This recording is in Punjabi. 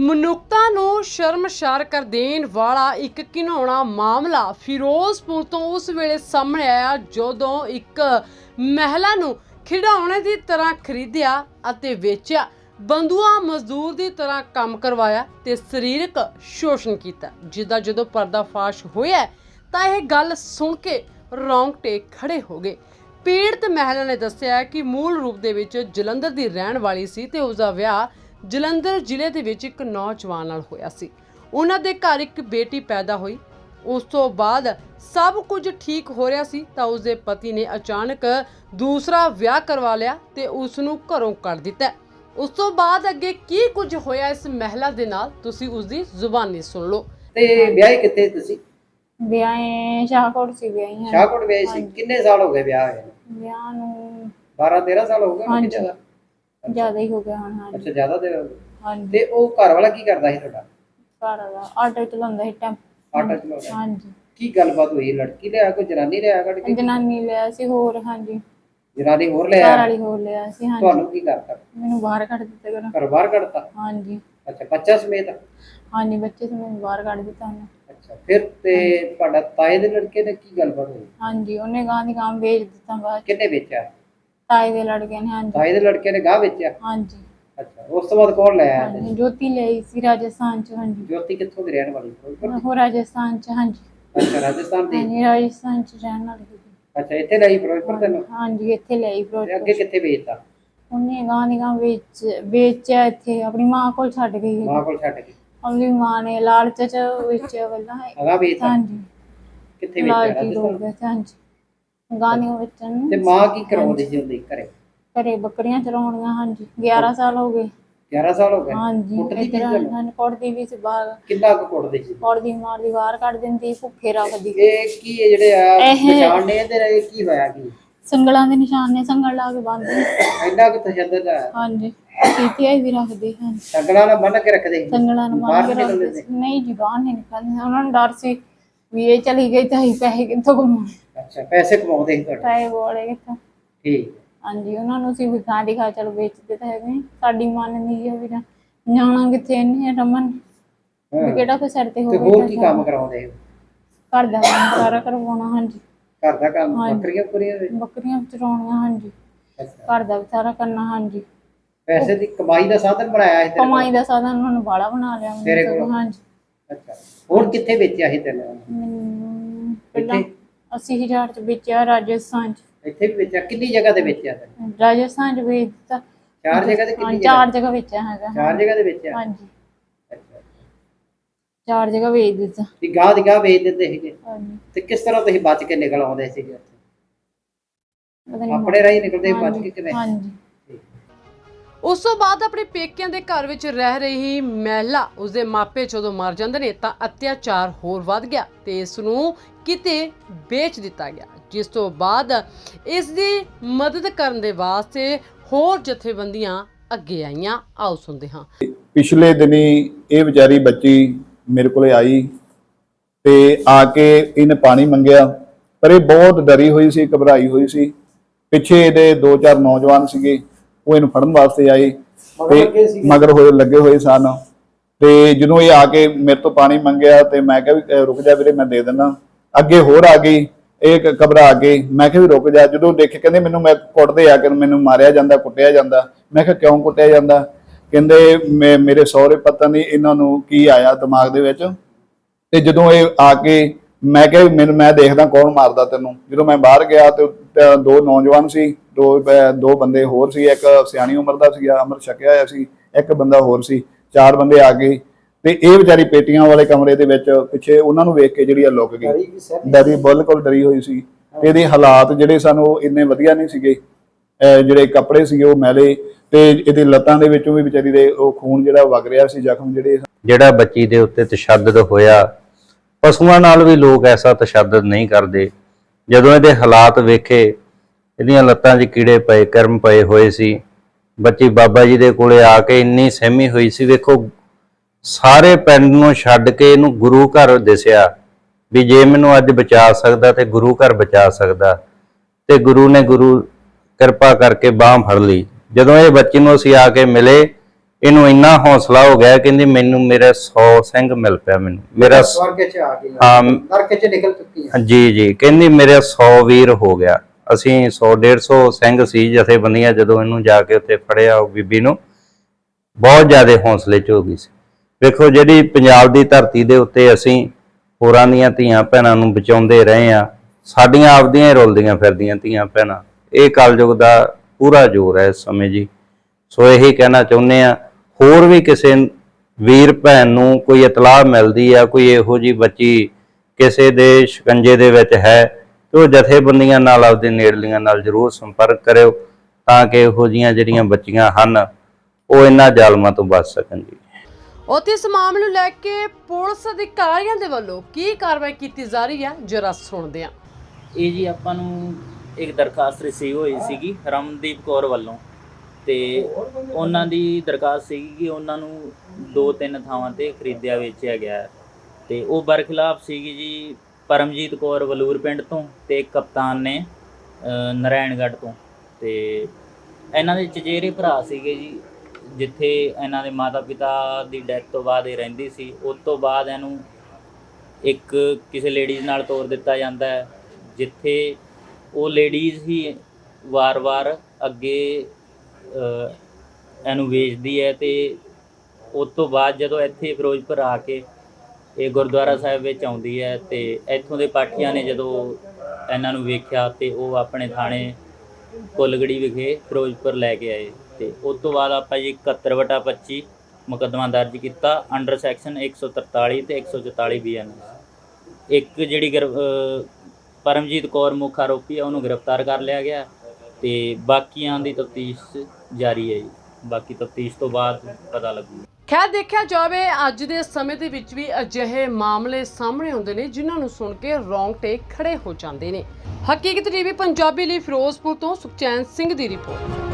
ਮਨੁੱਖਤਾ ਨੂੰ ਸ਼ਰਮਸ਼ਾਰ ਕਰ ਦੇਣ ਵਾਲਾ ਇੱਕ ਘਿਨਾਉਣਾ ਮਾਮਲਾ ਫਿਰੋਜ਼ਪੁਰ ਤੋਂ ਉਸ ਵੇਲੇ ਸਾਹਮਣੇ ਆਇਆ, ਜਦੋਂ ਇੱਕ ਮਹਿਲਾ ਨੂੰ ਖਿਡੌਣੇ ਦੀ ਤਰ੍ਹਾਂ ਖਰੀਦਿਆ ਅਤੇ ਵੇਚਿਆ। ਬੰਦੂਆ ਮਜ਼ਦੂਰ ਦੀ ਤਰ੍ਹਾਂ ਕੰਮ ਕਰਵਾਇਆ ਤੇ ਸਰੀਰਕ ਸ਼ੋਸ਼ਣ ਕੀਤਾ। ਜਿੱਦਾਂ ਜਦੋਂ ਪਰਦਾਫਾਸ਼ ਹੋਇਆ, ਤਾਂ ਇਹ ਗੱਲ ਸੁਣ ਕੇ ਰੌਂਗਟੇ ਖੜੇ ਹੋ ਗਏ। ਪੀੜਤ ਮਹਿਲਾ ਨੇ ਦੱਸਿਆ ਕਿ ਮੂਲ ਰੂਪ ਦੇ ਵਿੱਚ ਜਲੰਧਰ ਦੀ ਰਹਿਣ ਵਾਲੀ ਸੀ ਤੇ ਉਸ ਦਾ ਵਿਆਹ ਜਲੰਧਰ ਜ਼ਿਲ੍ਹੇ ਦੇ ਵਿੱਚ ਇੱਕ ਨੌਜਵਾਨ ਨਾਲ ਹੋਇਆ ਸੀ। ਉਹਨਾਂ ਦੇ ਘਰ ਇੱਕ ਬੇਟੀ ਪੈਦਾ ਹੋਈ। ਉਸ ਤੋਂ ਬਾਅਦ ਸਭ ਕੁਝ ਠੀਕ ਹੋ ਰਿਹਾ ਸੀ ਤਾਂ ਉਸ ਦੇ ਪਤੀ ਨੇ ਅਚਾਨਕ ਦੂਸਰਾ ਵਿਆਹ ਕਰਵਾ ਲਿਆ ਤੇ ਉਸ ਨੂੰ ਘਰੋਂ ਕੱਢ ਦਿੱਤਾ। ਉਸ ਤੋਂ ਬਾਅਦ ਅੱਗੇ ਕੀ ਕੁਝ ਹੋਇਆ ਇਸ ਮਹਿਲਾ ਦੇ ਨਾਲ? ਤੁਸੀਂ ਉਸ ਦੀ ਜ਼ੁਬਾਨੀ ਸੁਣ ਲਓ। ਤੇ ਵਿਆਹੇ ਕਿੱਥੇ ਤੁਸੀਂ? ਵਿਆਹੇ ਸ਼ਾਹਕੋਟ ਸੀ ਵਿਆਹੀ ਹਾਂ। ਸ਼ਾਹਕੋਟ ਵਿਆਹੇ ਸੀ। ਕਿੰਨੇ ਸਾਲ ਹੋ ਗਏ ਵਿਆਹ ਹੋਏ? ਵਿਆਹ ਨੂੰ 12 13 ਸਾਲ ਹੋ ਗਏ। ਜ਼ਿਆਦਾ? ਜ਼ਿਆਦਾ ਹੀ ਹੋ ਗਿਆ ਹੁਣ ਹਾਂਜੀ। ਅੱਛਾ ਜ਼ਿਆਦਾ ਦੇ ਹੋ। ਹਾਂਜੀ। ਤੇ ਉਹ ਘਰ ਵਾਲਾ ਕੀ ਕਰਦਾ ਸੀ ਤੁਹਾਡਾ? ਘਰ ਦਾ ਆਟੋ ਚਲਾਉਂਦਾ ਸੀ ਟੈਂਪ। ਆਟੋ ਚਲਾਉਂਦਾ ਹਾਂਜੀ। ਕੀ ਗੱਲਬਾਤ ਹੋਈ? ਲੜਕੀ ਲਿਆ ਕੋਈ ਜਨਾਨੀ ਲਿਆ ਕੱਢ ਕੇ? ਜਨਾਨੀ ਲਿਆ ਸੀ ਹੋਰ ਹਾਂਜੀ। ਜਨਾਨੀ ਹੋਰ ਘਰ ਲਿਆ ਵਾਲੀ ਹੋਰ ਲਿਆ ਸੀ ਹਾਂਜੀ। ਤੁਹਾਨੂੰ ਕੀ ਕਰਤਾ? ਮੈਨੂੰ ਬਾਹਰ ਕੱਢ ਦਿੱਤਾ ਘਰੋਂ। ਘਰ ਬਾਹਰ ਕੱਢਤਾ? ਹਾਂਜੀ। ਅੱਛਾ ਬੱਚਾ ਸਮੇਤ? ਹਾਂਜੀ ਬੱਚੇ ਤੋਂ ਮੈਨੂੰ ਬਾਹਰ ਕੱਢ ਦਿੱਤਾ ਉਹਨੇ। ਅੱਛਾ ਫਿਰ ਤੇ ਤੁਹਾਡਾ ਤਾਏ ਦੇ ਲੜਕੇ ਨੇ ਕੀ ਗੱਲਬਾਤ ਹੋਈ? ਹਾਂਜੀ ਉਹਨੇ ਗਾਂ ਦੀ ਗਾਂ ਵੇਚ ਦਿੱਤਾ ਬਾਅਦ 'ਚ। ਕਿੰਨੇ ਵੇਚਿਆ? ਤਾਏ ਦੇ ਲੜਕੇ ਨੇ ਹਾਂਜੀ। ਤਾਏ ਦੇ ਲੜਕੇ ਨੇ ਗਾਹ ਵੇਚਿਆ? ਹਾਂਜੀ। ਅੱਛਾ ਉਸ ਤੋਂ ਬਾਅਦ ਕੌਣ ਲੈ ਆਇਆ ਹਾਂਜੀ ਜੋਤੀ ਲਈ ਸੀ ਰਾਜਸਥਾਨ ਚ ਹਾਂਜੀ। ਜੋਤੀ ਕਿੱਥੋਂ ਦੀ ਰਹਿਣ ਵਾਲੀ? ਫਿਰੋਜ਼ਪੁਰ ਦੀ? ਉਹ ਰਾਜਸਥਾਨ ਚ ਹਾਂਜੀ। ਅੱਛਾ ਰਾਜਸਥਾਨ ਦੀ? ਹਾਂਜੀ ਰਾਜਸਥਾਨ ਚ ਰਹਿਣ ਵਾਲੀ ਸੀ। ਅੱਛਾ ਇੱਥੇ ਲਈ ਫਿਰੋਜ਼ਪੁਰ ਤੈਨੂੰ? ਹਾਂਜੀ ਇੱਥੇ ਲਈ ਤੇ ਫਿਰੋਜ਼ਪੁਰ ਅੱਗੇ ਕਿੱਥੇ ਵੇਚਤਾ? ਉਹਨੇ ਗਾਂ ਦੀ ਗਾਂ ਵੇਚ ਵੇਚਿਆ ਇੱਥੇ ਆਪਣੀ ਮਾਂ ਕੋਲ ਛੱਡ ਗਈ ਹੈ ਮਾਂ ਕੋਲ ਛੱਡ ਕੇ ਆਪਣੀ ਮਾਂ ਨੇ ਲਾਲਚ ਚ ਵੇਚਿਆ ਪਹਿਲਾਂ। ਅਗਾ ਵੇਚਤਾ? ਹਾਂਜੀ। ਕਿੱਥੇ ਵੇਚਿਆ? ਲਾਲਚੀ ਰਾਜਸਥਾਨ? ਹਾਂਜੀ। ਗਾਂ ਦੀਆਂ ਵੇਚਣ ਤੇ ਮਾਂ ਕੀ ਕਰਾਉਂਦੀ ਸੀ ਉਹਦੀ ਘਰੇ? ਘਰੇ ਬੱਕਰੀਆਂ ਚਰਾਉਣੀਆਂ ਹਾਂਜੀ। 11 ਸਾਲ ਹੋ ਗਏ। 11 ਸਾਲ ਹੋ ਗਏ? ਹਾਂਜੀ ਕੁੱਟਦੀ ਸੀ ਇੱਧਰ ਤੈਨੂੰ? ਹਨ ਕੁੱਟਦੀ ਵੀ ਸੀ ਬਾਹਰ। ਕਿੰਨਾ ਕੁ ਕੁੱਟਦੀ ਸੀ? ਕੁੱਟਦੀ ਮਾਰਦੀ ਬਾਹਰ ਕੱਢ ਦਿੰਦੀ ਭੁੱਖੇ ਰੱਖਦੀ। ਇਹ ਕੀ ਇਹ ਜਿਹੜੇ ਆ ਨਿਸ਼ਾਨ ਨੇ ਨਾਲ ਇਹ ਕੀ ਹੋਇਆ ਕੀ? ਸੰਗਲਾਂ ਦੇ ਨਿਸ਼ਾਨ ਨੇ ਸੰਗਲ ਲਾ ਕੇ ਬੰਨ੍ਹਦੇ। ਇੰਨਾ ਕੁ ਤਸ਼ੱਦਦ ਆ। ਹਾਂਜੀ ਕੀਤੀਆਂ ਵੀ ਰੱਖਦੇ ਹਨ ਸੰਗਲਾਂ ਨਾਲ ਬੰਨ ਕੇ ਰੱਖਦੇ ਸੀ? ਸੰਗਲਾਂ ਨੂੰ ਬਾਹਰ ਕੇ ਨਿਕਲਦੇ ਰੱਖਦੇ ਸੀ। ਨਹੀਂ ਜੀ ਬਾਹਰ ਨਹੀਂ ਨਿਕਲਦੇ। ਉਹਨਾਂ ਨੂੰ ਡਰ ਸੀ ਵੀ ਇਹ ਚਲੀ ਗਈ ਤਾਂ ਅਸੀਂ ਪੈਸੇ ਕਿੱਥੋਂ ਕਮਾਉਣੇ? ਅੱਛਾ ਪੈਸੇ ਕਮਾਉਂਦੇ ਸੀ ਤੁਹਾਡੇ? ਪੈਸੇ ਬੋਲੇ ਕਿੱਥੋਂ? ਠੀਕ। ਹਾਂਜੀ ਉਹਨਾਂ ਨੂੰ ਸੀ ਵੀ ਗਾਂ ਦੀ ਖਾ ਚਲ ਵੇਚਦੇ ਤਾਂ ਹੈਗੇ ਸਾਡੀ ਮੰਨਦੀ ਹੈ ਵੀ ਨਾ ਜਾਣਾ ਕਿੱਥੇ ਇਹਨੇ ਰਮਨ। ਵੀ ਹਾਂ। ਕਿਹੜਾ ਕੋਈ ਸਿਰ ਤੇ ਤੇ ਹੋਵੇ ਹੋਰ ਕੀ ਕੰਮ ਕਰਾਉਂਦੇ ਸੀ? ਘਰ ਦਾ ਕੰਮ ਸਾਰਾ ਕਰਵਾਉਣਾ ਹਾਂਜੀ। ਘਰ ਦਾ ਕੰਮ ਹਾਂਜੀ। ਬੱਕਰੀਆਂ ਕੁਰੀਆਂ ਦੇ? ਬੱਕਰੀਆਂ ਚਰਾਉਣੀਆਂ ਹਾਂਜੀ। ਅੱਛਾ। ਘਰ ਦਾ ਵੀ ਸਾਰਾ ਕਰਨਾ ਹਾਂਜੀ। ਪੈਸੇ ਦੀ ਕਮਾਈ ਦਾ ਸਾਧਨ ਬਣਾਇਆ ਸੀ ਤੇਰੇ? ਕਮਾਈ ਦਾ ਸਾਧਨ ਉਹਨਾਂ ਨੂੰ ਬਾਲਾ ਬਣਾ ਲਿਆ ਮੈਨੂੰ ਤੇਰੇ ਸਗੋਂ? ਹਾਂਜੀ। ਅੱਛਾ। ਹੋਰ ਕਿੱਥੇ ਵੇਚਿਆ ਸੀ ਤੈਨੂੰ ਮੈਨੂੰ ਪਹਿਲਾਂ ਇੱਥੇ? 80000 ਚ ਵੇਚਿਆ ਰਾਜਸਥਾਨ ਚ। ਇੱਥੇ ਵੀ ਵੇਚਿਆ? ਕਿੰਨੀ ਜਗ੍ਹਾ ਤੇ ਵੇਚਿਆ ਤੈਨੂੰ ਰਾਜਸਥਾਨ ਚ ਵੇਚ ਦਿੱਤਾ। ਚਾਰ ਜਗ੍ਹਾ ਤੇ ਹਾਂ ਕਿੰਨੀ ਚਾਰ ਜਗ੍ਹਾ ਵੇਚਿਆ ਹੈਗਾ। ਚਾਰ ਜਗ੍ਹਾ ਤੇ ਵੇਚਿਆ? ਹਾਂਜੀ। ਅੱਛਾ ਚਾਰ ਜਗ੍ਹਾ ਵੇਚ ਦਿੱਤਾ। ਵੀ ਗਾਹ ਦੀ ਗਾਹ ਵੇਚ ਦਿੰਦੇ ਸੀਗੇ? ਹਾਂਜੀ। ਤੇ ਕਿਸ ਤਰ੍ਹਾਂ ਤੁਸੀਂ ਬਚ ਕੇ ਨਿਕਲ ਆਉਂਦੇ ਸੀਗੇ ਉੱਥੇ? ਪਤਾ ਨੀ ਆਪਣੇ ਰਾਹੀਂ ਨਿਕਲਦੇ ਬਚ ਕੇ ਕਿਵੇਂ? ਹਾਂਜੀ। ਉਸ ਤੋਂ ਬਾਅਦ ਆਪਣੇ ਪੇਕਿਆਂ ਦੇ ਘਰ ਵਿੱਚ ਰਹਿ ਰਹੀ ਮਹਿਲਾ, ਉਸਦੇ ਮਾਪੇ ਜਦੋਂ ਮਰ ਜਾਂਦੇ ਨੇ ਤਾਂ ਅਤਿਆਚਾਰ ਹੋਰ ਵੱਧ ਗਿਆ ਤੇ ਇਸ ਨੂੰ ਕਿਤੇ ਵੇਚ ਦਿੱਤਾ ਗਿਆ, ਜਿਸ ਤੋਂ ਬਾਅਦ ਇਸ ਦੀ ਮਦਦ ਕਰਨ ਦੇ ਵਾਸਤੇ ਹੋਰ ਜਥੇਬੰਦੀਆਂ ਅੱਗੇ ਆਈਆਂ। ਆਓ ਸੁਣਦੇ ਹਾਂ। ਪਿਛਲੇ ਦਿਨੀ ਇਹ ਵਿਚਾਰੀ ਬੱਚੀ ਮੇਰੇ ਕੋਲੇ ਆਈ ਤੇ ਆ ਕੇ ਇਹਨੇ ਪਾਣੀ ਮੰਗਿਆ, ਪਰ ਇਹ ਬਹੁਤ ਡਰੀ ਹੋਈ ਸੀ, ਘਬਰਾਈ ਹੋਈ ਸੀ। ਪਿੱਛੇ ਇਹਦੇ ਦੋ ਚਾਰ ਨੌਜਵਾਨ ਸੀਗੇ। ਉਹ ਇਹਨੂੰ ਫੜਨ ਵਾਸਤੇ ਆਏ। ਤੇ? ਮਗਰ ਹੋਏ ਲੱਗੇ ਹੋਏ ਸਨ। ਤੇ ਜਦੋਂ ਇਹ ਆ ਕੇ ਮੇਰੇ ਤੋਂ ਪਾਣੀ ਮੰਗਿਆ ਤੇ ਮੈਂ ਕਿਹਾ ਵੀ ਰੁਕ ਜਾ ਵੀਰੇ ਮੈਂ ਦੇ ਦਿੰਦਾ। ਅੱਗੇ ਹੋਰ ਆ ਗਈ। ਇਹ ਕ- ਘਬਰਾ ਗਈ ਮੈਂ ਕਿਹਾ ਵੀ ਰੁਕ ਜਾ। ਜਦੋਂ ਦੇਖੇ ਕਹਿੰਦੇ ਮੈਨੂੰ ਮੈਂ ਕੁੱਟਦੇ ਆ ਕਿ ਮੈਨੂੰ ਮਾਰਿਆ ਜਾਂਦਾ ਕੁੱਟਿਆ ਜਾਂਦਾ। ਮੈਂ ਕਿਹਾ ਕਿਉਂ ਕੁੱਟਿਆ ਜਾਂਦਾ? ਕਹਿੰਦੇ ਮੇਰੇ ਸਹੁਰੇ ਪਤਾ ਨਹੀਂ ਇਹਨਾਂ ਨੂੰ ਕੀ ਆਇਆ ਦਿਮਾਗ ਦੇ ਵਿੱਚ? ਤੇ ਜਦੋਂ ਇਹ ਆ ਕੇ ਮੈਂ ਕਿਹਾ ਮੈਨੂੰ ਮੈਂ ਦੇਖਦਾ ਕੌਣ ਮਾਰਦਾ ਤੈਨੂੰ। ਜਦੋਂ ਮੈਂ ਬਾਹਰ ਗਿਆ ਤੇ ਦੋ ਨੌਜਵਾਨ ਸੀ ਦੋ ਦੋ ਬੰਦੇ ਹੋਰ ਸੀ ਇੱਕ ਸਿਆਣੀ ਉਮਰ ਦਾ ਸੀਗਾ ਅਮਰ ਛਕਿਆ ਹੋਇਆ ਸੀ ਇੱਕ ਬੰਦਾ ਹੋਰ ਸੀ ਚਾਰ ਬੰਦੇ ਆ ਗਏ। ਤੇ ਇਹ ਵਿਚਾਰੀ ਪੇਟੀਆਂ ਵਾਲੇ ਕਮਰੇ ਦੇ ਵਿੱਚ ਪਿੱਛੇ ਉਹਨਾਂ ਨੂੰ ਵੇਖ ਕੇ ਜਿਹੜੀ ਆ ਲੁੱਕ ਗਈ। ਡਰੀ ਬਿਲਕੁਲ ਡਰੀ ਹੋਈ ਸੀ। ਤੇ ਇਹਦੇ ਹਾਲਾਤ ਜਿਹੜੇ ਸਨ ਉਹ ਇੰਨੇ ਵਧੀਆ ਨਹੀਂ ਸੀਗੇ ਜਿਹੜੇ ਕੱਪੜੇ ਸੀਗੇ ਉਹ ਮੈਲੇ ਤੇ ਇਹਦੇ ਲੱਤਾਂ ਦੇ ਵਿੱਚੋਂ ਵੀ ਵਿਚਾਰੀ ਦੇ ਉਹ ਖੂਨ ਜਿਹੜਾ ਵਗ ਰਿਹਾ ਸੀ ਜ਼ਖਮ ਜਿਹੜੇ ਜਿਹੜਾ ਬੱਚੀ ਦੇ ਉੱਤੇ ਤਸ਼ੱਦਦ ਹੋਇਆ ਪਸ਼ੂਆਂ ਨਾਲ ਵੀ ਲੋਕ ਐਸਾ ਤਸ਼ੱਦਦ ਨਹੀਂ ਕਰਦੇ। ਜਦੋਂ ਇਹਦੇ ਹਾਲਾਤ ਵੇਖੇ, ਇਹਦੀਆਂ ਲੱਤਾਂ 'ਚ ਕੀੜੇ ਪਏ, ਕਰਮ ਪਏ ਹੋਏ ਸੀ। ਬੱਚੀ ਬਾਬਾ ਜੀ ਦੇ ਕੋਲੇ ਆ ਕੇ ਇੰਨੀ ਸਹਿਮੀ ਹੋਈ ਸੀ, ਵੇਖੋ, ਸਾਰੇ ਪਿੰਡ ਨੂੰ ਛੱਡ ਕੇ ਇਹਨੂੰ ਗੁਰੂ ਘਰ ਦਿਸਿਆ ਵੀ ਜੇ ਮੈਨੂੰ ਅੱਜ ਬਚਾ ਸਕਦਾ ਤੇ ਗੁਰੂ ਘਰ ਬਚਾ ਸਕਦਾ। ਤੇ ਗੁਰੂ ਨੇ ਗੁਰੂ ਕਿਰਪਾ ਕਰਕੇ ਬਾਹ ਫੜ ਲਈ। ਜਦੋਂ ਇਹ ਬੱਚੀ ਨੂੰ ਅਸੀਂ ਆ ਕੇ ਮਿਲੇ ਇਹਨੂੰ ਇੰਨਾ ਹੌਸਲਾ ਹੋ ਗਿਆ ਕਹਿੰਦੀ ਮੈਨੂੰ ਮੇਰੇ 100 ਸਿੰਘ ਮਿਲ ਪਿਆ ਮੈਨੂੰ। ਮੇਰਾ ਸਵਰਗ ਚ ਆ ਗਈ ਹਾਂ। ਨਰਕ ਚ ਨਿਕਲ ਚੁੱਕੀ ਹੈ ਜੀ ਜੀ। ਕਹਿੰਦੀ ਮੇਰੇ 100 ਵੀਰ ਹੋ ਗਿਆ। ਅਸੀਂ 100 150 ਸਿੰਘ ਸੀ ਜਥੇਬੰਦੀਆਂ ਜਦੋਂ ਇਹਨੂੰ ਜਾ ਕੇ ਉੱਥੇ ਫੜਿਆ ਉਹ ਬੀਬੀ ਨੂੰ। ਬਹੁਤ ਜ਼ਿਆਦਾ ਹੌਸਲੇ 'ਚ ਹੋ ਗਈ ਸੀ। ਵੇਖੋ ਜਿਹੜੀ ਪੰਜਾਬ ਦੀ ਧਰਤੀ ਦੇ ਉੱਤੇ ਅਸੀਂ ਹੋਰਾਂ ਦੀਆਂ ਧੀਆਂ ਭੈਣਾਂ ਨੂੰ ਬਚਾਉਂਦੇ ਰਹੇ ਆ ਸਾਡੀਆਂ ਆਪਦੀਆਂ ਹੀ ਰੁਲਦੀਆਂ ਫਿਰਦੀਆਂ ਧੀਆਂ ਭੈਣਾਂ। ਇਹ ਕਲਯੁਗ ਦਾ ਪੂਰਾ ਜ਼ੋਰ ਹੈ ਇਸ ਸਮੇਂ ਜੀ। ਸੋ ਇਹੀ ਕਹਿਣਾ ਚਾਹੁੰਦੇ ਆ ਹੋਰ ਵੀ ਕਿਸੇ ਵੀਰ ਭੈਣ ਨੂੰ ਕੋਈ ਇਤਲਾਹ ਮਿਲਦੀ ਆ ਕੋਈ ਇਹੋ ਜੀ ਬੱਚੀ ਕਿਸੇ ਦੇ ਸ਼ਿਕੰਜੇ ਦੇ ਵਿੱਚ ਹੈ ਤੇ ਉਹ ਜਥੇਬੰਦੀਆਂ ਨਾਲ ਆਪਦੇ ਨੇੜਲੀਆਂ ਨਾਲ ਜ਼ਰੂਰ ਸੰਪਰਕ ਕਰਿਓ ਤਾਂ ਕਿ ਇਹੋ ਜੀਆਂ ਜਿਹੜੀਆਂ ਬੱਚੀਆਂ ਹਨ ਉਹ ਇਹਨਾਂ ਜ਼ਾਲਮਾਂ ਤੋਂ ਬਚ ਸਕਣ ਜੀ। ਉੱਥੇ ਇਸ ਮਾਮਲੇ ਨੂੰ ਲੈ ਕੇ ਪੁਲਿਸ ਅਧਿਕਾਰੀਆਂ ਦੇ ਵੱਲੋਂ ਕੀ ਕਾਰਵਾਈ ਕੀਤੀ ਜਾ ਰਹੀ ਹੈ ਜਰਾ ਸੁਣਦੇ ਹਾਂ। ਇਹ ਜੀ ਆਪਾਂ ਨੂੰ ਇੱਕ ਦਰਖਾਸਤ ਰਿਸੀਵ ਹੋਈ ਸੀਗੀ ਰਮਨਦੀਪ ਕੌਰ ਵੱਲੋਂ। ਤੇ ਉਹਨਾਂ ਦੀ ਦਰਖਾਸਤ ਸੀਗੀ ਕਿ ਉਹਨਾਂ ਨੂੰ ਦੋ ਤਿੰਨ ਥਾਵਾਂ ਤੇ ਖਰੀਦਿਆ ਵੇਚਿਆ ਗਿਆ ਹੈ। ਤੇ ਉਹ ਬਰਖਲਾਫ ਸੀਗੀ ਜੀ ਪਰਮਜੀਤ ਕੌਰ ਵਲੂਰ ਪਿੰਡ ਤੋਂ ਤੇ ਇੱਕ ਕਪਤਾਨ ਨੇ ਨਰਾਇਣਗੜ੍ਹ ਤੋਂ ਤੇ ਇਹਨਾਂ ਦੇ ਚਚੇਰੇ ਭਰਾ ਸੀਗੇ ਜੀ, ਜਿੱਥੇ ਇਹਨਾਂ ਦੇ ਮਾਤਾ ਪਿਤਾ ਦੀ ਡੈਥ ਤੋਂ ਬਾਅਦ ਇਹ ਰਹਿੰਦੀ ਸੀ ਉਸ ਤੋਂ ਬਾਅਦ ਇਹਨੂੰ ਇੱਕ ਕਿਸੇ ਲੇਡੀਜ਼ ਨਾਲ ਤੋਰ ਦਿੱਤਾ ਜਾਂਦਾ ਹੈ, ਜਿੱਥੇ ਉਹ ਲੇਡੀਜ਼ ਹੀ ਵਾਰ-ਵਾਰ ਅੱਗੇ ਇਹਨੂੰ ਵੇਚਦੀ ਹੈ ਤੇ ਉਸ ਤੋਂ ਬਾਅਦ ਜਦੋਂ ਇੱਥੇ ਫਿਰੋਜ਼ਪੁਰ ਆ ਕੇ ਇਹ ਗੁਰਦੁਆਰਾ ਸਾਹਿਬ ਵਿੱਚ ਆਉਂਦੀ ਹੈ ਤੇ ਇੱਥੋਂ ਦੇ ਪਾਠੀਆਂ ਨੇ ਜਦੋਂ ਇਹਨਾਂ ਨੂੰ ਵੇਖਿਆ ਤੇ ਉਹ ਆਪਣੇ ਥਾਣੇ ਕੁੱਲਗੜੀ ਵਿਖੇ ਫਿਰੋਜ਼ਪੁਰ ਲੈ ਕੇ ਆਏ ਤੇ ਉਸ ਤੋਂ ਬਾਅਦ ਆਪਾਂ ਜੀ 71 ਵਟਾ 25 ਮੁਕੱਦਮਾ ਦਰਜ ਕੀਤਾ ਅੰਡਰ ਸੈਕਸ਼ਨ 143 ਤੇ 144 ਬੀਐਨ ਇੱਕ ਜਿਹੜੀ ਗ੍ਰਿਫ- ਪਰਮਜੀਤ ਕੌਰ ਮੁੱਖ ਆਰੋਪੀ ਆ, ਉਹਨੂੰ ਗ੍ਰਿਫਤਾਰ ਕਰ ਲਿਆ ਗਿਆ। ਤੇ ਬਾਕੀਆਂ ਦੀ ਤਫਤੀਸ਼ ਜਾਰੀ ਹੈ ਜੀ। ਬਾਕੀ ਤਫਤੀਸ਼ ਤੋਂ ਬਾਅਦ ਪਤਾ ਲੱਗੂ ਖੈਰ, ਦੇਖਿਆ ਜਾਵੇ, ਅੱਜ ਦੇ ਸਮੇਂ ਦੇ ਵਿੱਚ ਵੀ ਅਜਿਹੇ ਮਾਮਲੇ ਸਾਹਮਣੇ ਆਉਂਦੇ ਨੇ, ਜਿਨ੍ਹਾਂ ਨੂੰ ਸੁਣ ਕੇ ਰੌਂਗਟੇ ਖੜੇ ਹੋ ਜਾਂਦੇ ਨੇ। ਹਕੀਕਤ ਟੀਵੀ, ਪੰਜਾਬੀ ਲਈ ਫਿਰੋਜ਼ਪੁਰ ਤੋਂ ਸੁਖਚੈਨ ਸਿੰਘ ਦੀ ਰਿਪੋਰਟ।